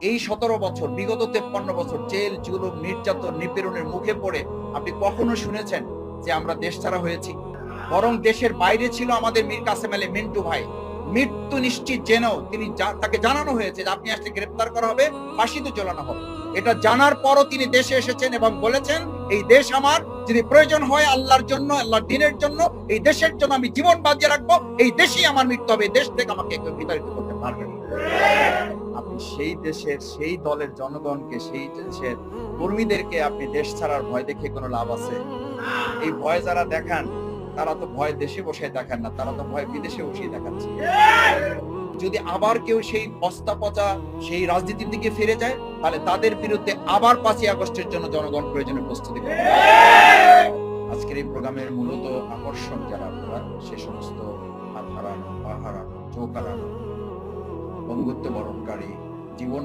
এই সতেরো বছর, বিগত তেপ্পান্ন বছর, জেল, জুলুম, নির্যাতন, নিপীড়নের মুখে পড়ে আপনি কখনো শুনেছেন যে আমরা দেশ ছাড়া হয়েছি? বরং দেশের বাইরে ছিল আমাদের মীর কাসেম আলী মিন্টু ভাই। মৃত্যু নিশ্চিত জেনেও তিনি তাকে জানানো হয়েছে যে আপনি আসলে গ্রেপ্তার করা হবে, ফাঁসিতে ঝোলানো হবে। এটা জানার পরও তিনি দেশে এসেছেন এবং বলেছেন, এই দেশ আমার, যদি প্রয়োজন হয় আল্লাহর জন্য, আল্লাহর দিনের জন্য, এই দেশের জন্য আমি জীবন বাজিয়ে রাখব, এই দেশেই আমার মৃত্যু হবে দেশ থেকে আমাকে বিতাড়িত করতে পারবে সেই দেশের সেই দলের জনগণকে, সেই দেশের কর্মীদেরকে আপনি দেশ ছাড়ার ভয় দেখে কোনো লাভ আছে? এই ভয় যারা দেখান, তারা তো ভয় দেশে বসে দেখান না, তারা তো ভয় বিদেশে বসে দেখাচ্ছে। যদি আবার কেউ সেই বস্তা পচা সেই রাজনীতির দিকে ফিরে যায়, তাহলে তাদের বিরুদ্ধে আবার পাঁচই আগস্টের জন্য জনগণ প্রয়োজনে প্রস্তুতি করবে। আজকের এই প্রোগ্রামের মূলত আকর্ষণ যারা আপনারা, সে সমস্ত হাত হারানো পা হারানো চোখ হারানো বন্ধুত্ব বরণকারী জীবন